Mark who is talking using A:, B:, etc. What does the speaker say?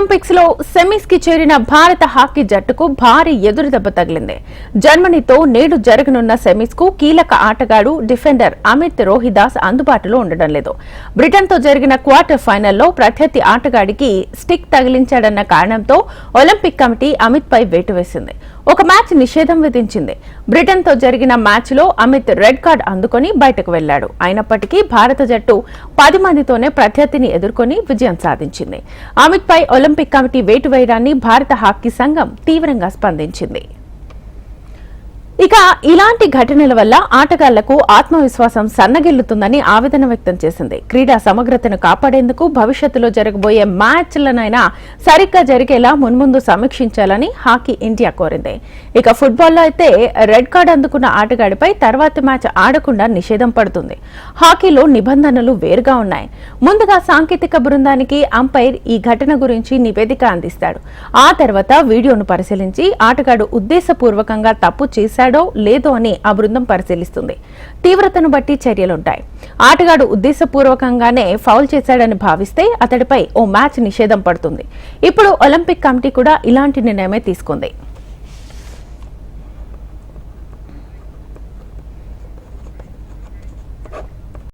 A: ఒలింపిక్స్లో సెమీస్కి చేరిన భారత హాకీ జట్టుకు భారీ ఎదురుదెబ్బ తగిలింది. జర్మనీతో నేడు జరగనున్న సెమీస్కు కీలక ఆటగాడు డిఫెండర్ అమిత్ రోహిదాస్ అందుబాటులో ఉండడం లేదు. బ్రిటన్తో జరిగిన క్వార్టర్ ఫైనల్లో ప్రత్యర్థి ఆటగాడికి స్టిక్ తగిలించాడన్న కారణంతో ఒలింపిక్ కమిటీ అమిత్ పై వేటు వేసింది. ఒక మ్యాచ్ నిషేధం విధించింది. బ్రిటన్తో జరిగిన మ్యాచ్లో అమిత్ రెడ్ కార్డ్ అందుకొని బయటకు వెళ్ళాడు అయినప్పటికీ భారత జట్టు పది మందితోనే ప్రత్యర్థిని ఎదుర్కొని విజయం సాధించింది. అమిత్ పై ఒలింపిక్ కమిటీ వేటు వేయడాన్ని భారత హాకీ సంఘం తీవ్రంగా స్పందించింది. ఇక ఇలాంటి ఘటనల వల్ల ఆటగాళ్ళకు ఆత్మవిశ్వాసం సన్నగిల్లుతుందని ఆవేదన వ్యక్తం చేసింది. క్రీడా సమగ్రతను కాపాడేందుకు భవిష్యత్తులో జరగబోయే మ్యాచ్లనైనా సరిగ్గా జరిగేలా మున్ముందు సమీక్షించాలని హాకీ ఇండియా కోరింది. ఇక ఫుట్బాల్లో అయితే రెడ్ కార్డు అందుకున్న ఆటగాడిపై తర్వాతి మ్యాచ్ ఆడకుండా నిషేధం పడుతుంది. హాకీలో నిబంధనలు వేరుగా ఉన్నాయి. ముందుగా సాంకేతిక బృందానికి అంపైర్ ఈ ఘటన గురించి నివేదిక అందిస్తాడు. ఆ తర్వాత వీడియోను పరిశీలించి ఆటగాడు ఉద్దేశపూర్వకంగా తప్పు చేశాడో లేదో అని ఆ బృందం పరిశీలిస్తుంది. తీవ్రతను బట్టి చర్యలుంటాయి. ఆటగాడు ఉద్దేశపూర్వకంగానే ఫౌల్ చేశాడని భావిస్తే అతడిపై ఓ మ్యాచ్ నిషేధం పడుతుంది. ఇప్పుడు ఒలింపిక్ కమిటీ కూడా ఇలాంటి నిర్ణయమే తీసుకుంది.